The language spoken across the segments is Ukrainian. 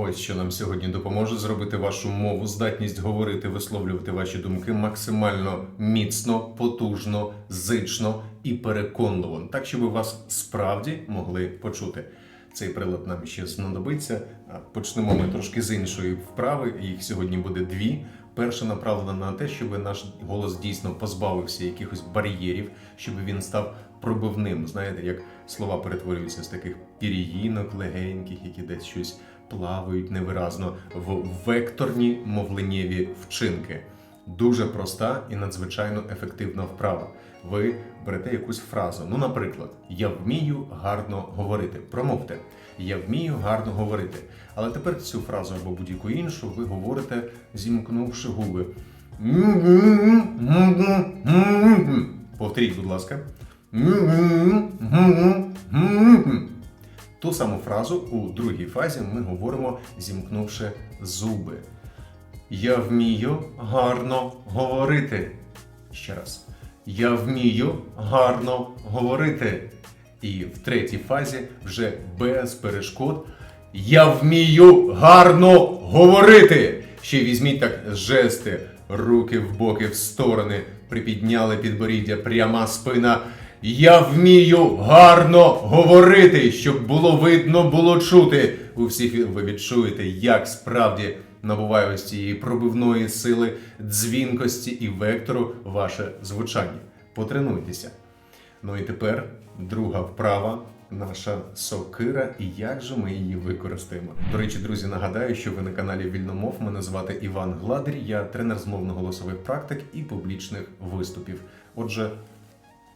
Ось що нам сьогодні допоможе зробити вашу мову, здатність говорити, висловлювати ваші думки максимально міцно, потужно, зично і переконливо, так щоб вас справді могли почути. Цей прилад нам ще знадобиться. Почнемо ми трошки з іншої вправи. Їх сьогодні буде дві. Перша направлена на те, щоб наш голос дійсно позбавився якихось бар'єрів, щоб він став пробивним. Знаєте, як слова перетворюються з таких пір'їнок легеньких, які десь щось плавають невиразно в векторні мовленнєві вчинки. Дуже проста і надзвичайно ефективна вправа. Ви берете якусь фразу. Ну, наприклад, я вмію гарно говорити. Промовте, я вмію гарно говорити. Але тепер цю фразу або будь-яку іншу ви говорите, зімкнувши губи. Повторіть, будь ласка. Ту саму фразу у другій фазі ми говоримо, зімкнувши зуби. Я вмію гарно говорити. Ще раз. Я вмію гарно говорити. І в третій фазі вже без перешкод. Я вмію гарно говорити. Ще візьміть так жести, руки в боки, в сторони, припідняли підборіддя, пряма спина. Я вмію гарно говорити, щоб було видно, було чути. У всіх ви відчуєте, як справді набуває ось цієї пробивної сили, дзвінкості і вектору ваше звучання. Потренуйтеся. Ну і тепер друга вправа. Наша сокира, і як же ми її використаємо. До речі, друзі, нагадаю, що ви на каналі Вільномов. Мене звати Іван Гладер, я тренер з мовно-голосових практик і публічних виступів. Отже,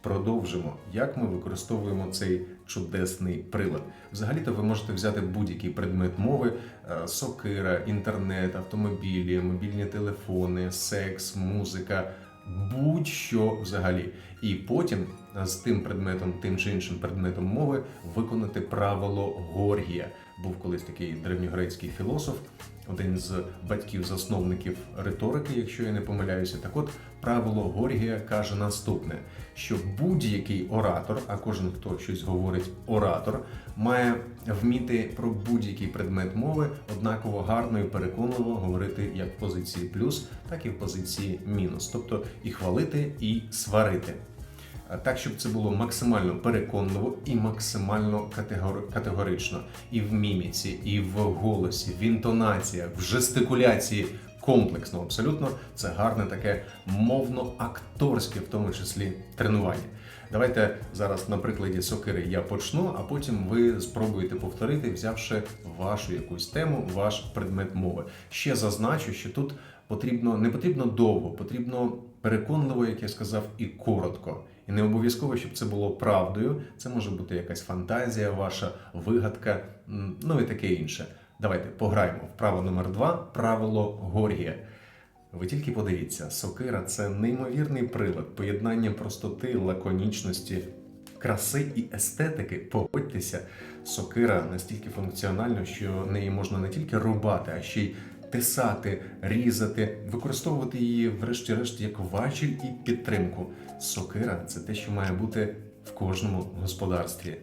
продовжимо, як ми використовуємо цей чудесний прилад. Взагалі-то ви можете взяти будь-який предмет мови: е, сокира, інтернет, автомобілі, мобільні телефони, секс, музика. Будь-що взагалі, і потім з тим предметом, тим чи іншим предметом мови виконати правило Горгія. Був колись такий древньогрецький філософ, один з батьків-засновників риторики, якщо я не помиляюся. Так от правило Горгія каже наступне: що будь-який оратор, а кожен, хто щось говорить, оратор, має вміти про будь-який предмет мови однаково гарно і переконливо говорити як в позиції плюс, так і в позиції мінус, тобто і хвалити, і сварити. Так, щоб це було максимально переконливо і максимально категорично і в міміці, і в голосі, в інтонаціях, в жестикуляції. Комплексно, абсолютно, це гарне таке мовно-акторське, в тому числі тренування. Давайте зараз на прикладі сокири я почну, а потім ви спробуєте повторити, взявши вашу якусь тему, ваш предмет мови. Ще зазначу, що тут потрібно не потрібно довго, потрібно переконливо, як я сказав, і коротко. І не обов'язково, щоб це було правдою. Це може бути якась фантазія, ваша вигадка, ну і таке інше. Давайте пограємо. Вправо номер два правило Горгія. Ви тільки подивіться, сокира це неймовірний прилад, поєднання простоти, лаконічності, краси і естетики. Погодьтеся, сокира настільки функціональна, що неї можна не тільки рубати, а ще й тисати, різати, використовувати її, врешті-решт, як важіль і підтримку. Сокира це те, що має бути в кожному господарстві.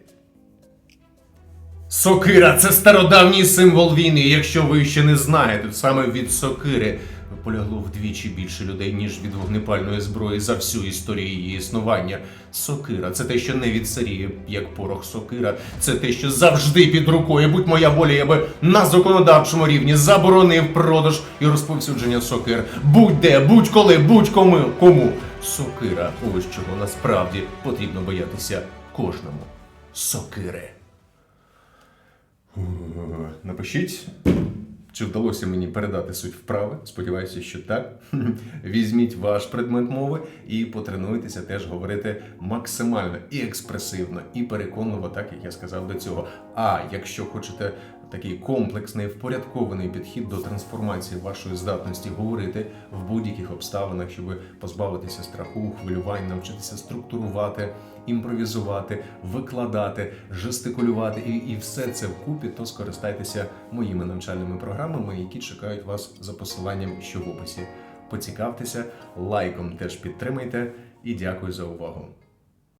Сокира це стародавній символ війни. Якщо ви ще не знаєте, саме від сокири полягло вдвічі більше людей, ніж від вогнепальної зброї за всю історію її існування. Сокира це те, що не відсаріє, як порох сокира. Це те, що завжди під рукою. Будь моя воля, я би на законодавчому рівні заборонив продаж і розповсюдження сокир. Будь-де, будь-коли, будь-кому кому. Сокира. Ось чого насправді потрібно боятися кожному. Сокири. Напишіть, чи вдалося мені передати суть вправи. Сподіваюся, що так. Візьміть ваш предмет мови і потренуйтеся теж говорити максимально і експресивно, і переконливо, так як я сказав до цього. А якщо хочете такий комплексний, впорядкований підхід до трансформації вашої здатності говорити в будь-яких обставинах, щоб позбавитися страху, хвилювань, навчитися структурувати, імпровізувати, викладати, жестикулювати і, і все це вкупі, то скористайтеся моїми навчальними програмами, які чекають вас за посиланням, що в описі. Поцікавтеся, лайком теж підтримайте і дякую за увагу.